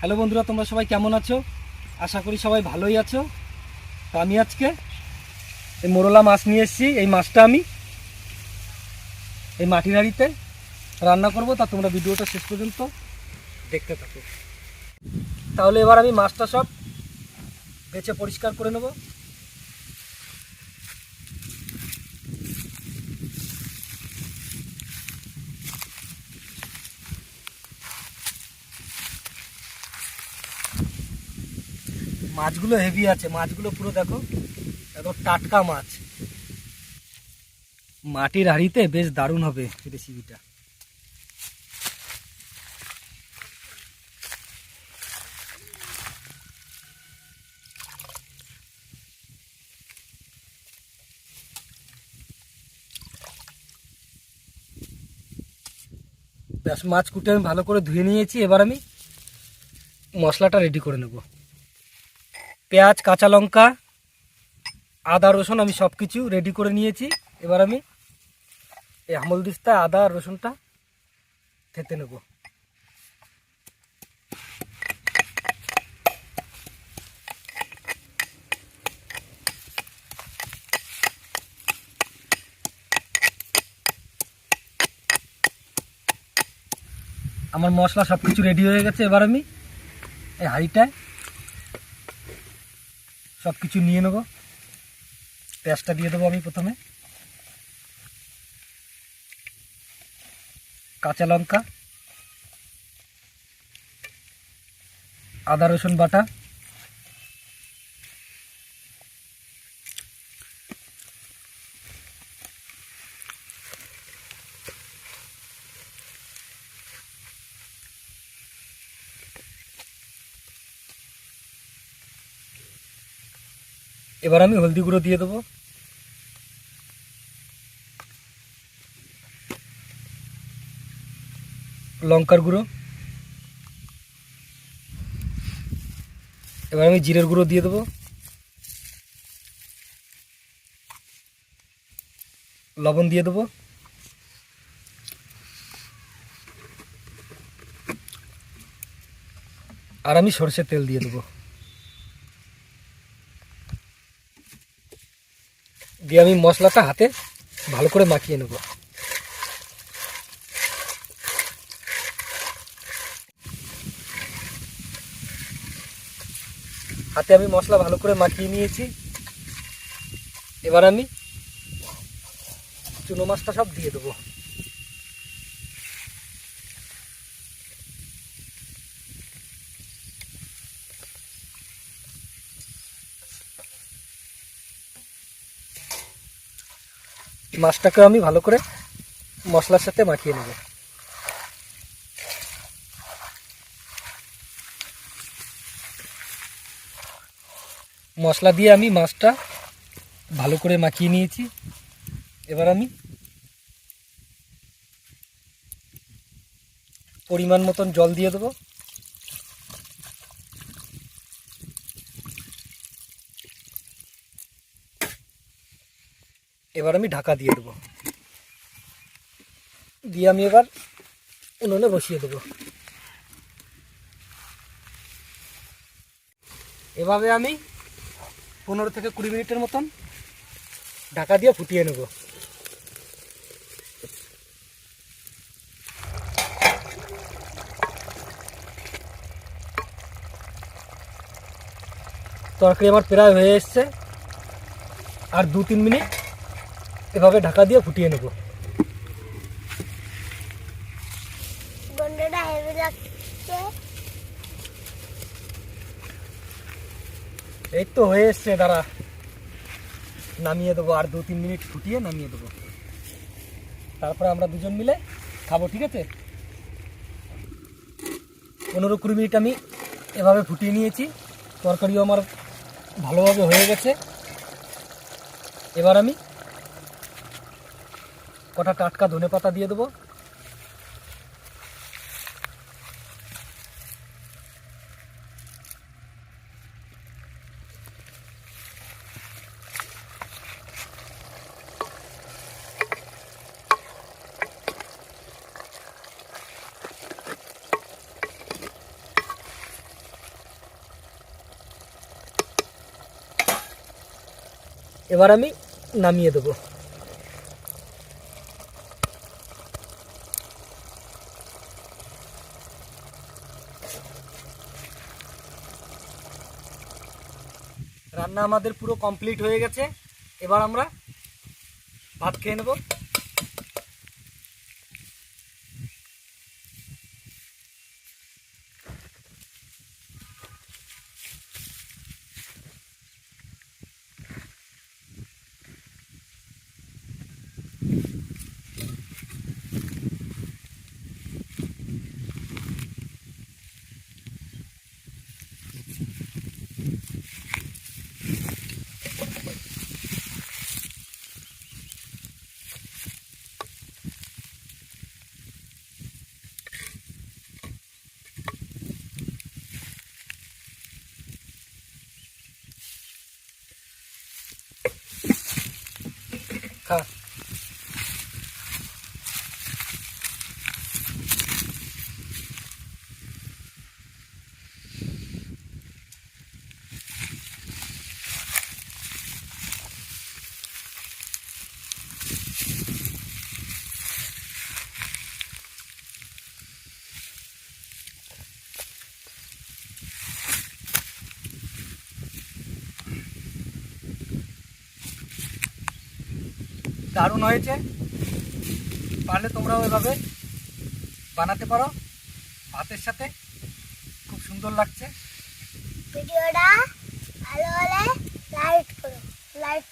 Hello বন্ধুরা, তোমরা সবাই কেমন আছো? আশা করি সবাই ভালোই আছো। তো আমি আজকে এই মোরলা মাছ নিয়ে এসেছি। এই মাছটা আমি এই মাটির হাঁড়িতে রান্না করব। তা তোমরা ভিডিওটা শেষ পর্যন্ত দেখতে থাকো। তাহলে এবার আমি মাছটা সব বেছে পরিষ্কার করে নেব। মাছগুলো হেভি আছে, মাছগুলো পুরো দেখো, একদম টাটকা মাছ। মাটির হাঁড়িতে বেশ দারুণ হবে রেসিপিটা ব্যাস, মাছ কুটে আমি ভালো করে ধুয়ে নিয়েছি, এবার আমি মশলাটা রেডি করে নেব। পেঁয়াজ, কাঁচা লঙ্কা, আদা, রসুন আমি সব কিছু রেডি করে নিয়েছি। এবার আমি এই আমল দিস্তা, আদা আর রসুনটা থেতে নেব। আমার মশলা সব কিছু রেডি হয়ে গেছে। এবার আমি এই হাঁড়িটায় সব কিছু নিয়ে নেব। পেঁয়াজটা দিয়ে দেবো আমি প্রথমে। কাঁচা লঙ্কা। আদা রসুন বাটা। এবার আমি হলদি গুঁড়ো দিয়ে দেবো। লঙ্কার গুঁড়ো। এবার আমি জিরের গুঁড়ো দিয়ে দেবো। লবণ দিয়ে দেবো। আর আমি সরষের তেল দিয়ে দেবো। দিয়ে আমি মশলাটা হাতে ভালো করে মাখিয়ে নেব। হাতে আমি মশলা ভালো করে মাখিয়ে নিয়েছি। এবার আমি চুনো মাছটা সব দিয়ে দেবো। মাছটাকে আমি ভালো করে মশলার সাথে মাখিয়ে নেব। মশলা দিয়ে আমি মাছটা ভালো করে মাখিয়ে নিয়েছি। এবার আমি পরিমাণ মতন জল দিয়ে দেবো। এবার আমি ঢাকা দিয়ে দেবো। দিয়ে আমি এবার উনুনে বসিয়ে দেবো। এভাবে আমি পনেরো থেকে কুড়ি মিনিটের মতন ঢাকা দিয়ে ফুটিয়ে নেব। তরকারি আমার প্রায় হয়ে এসছে। আর দু তিন মিনিট এভাবে ঢাকা দিয়ে ফুটিয়ে নেব। এই তো হয়ে এসছে দাঁড়া। নামিয়ে দেবো আর দু তিন মিনিট ফুটিয়ে নামিয়ে দেবো। তারপরে আমরা দুজন মিলে খাব ঠিক আছে? পনেরো কুড়ি মিনিট আমি এভাবে ফুটিয়ে নিয়েছি। তরকারিও আমার ভালোভাবে হয়ে গেছে। এবার আমি कटा टाटका धने पता दिए देव एबारमें नाम देव রান্না আমাদের পুরো কমপ্লিট হয়ে গেছে। এবার আমরা ভাত খেয়ে নেব। Cut. দারুণ হয়েছে। পারলে তোমরাও এভাবে বানাতে পারো। ভাতের সাথে খুব সুন্দর লাগছে। ভিডিওটা ভালো হলে লাইক করো। লাইক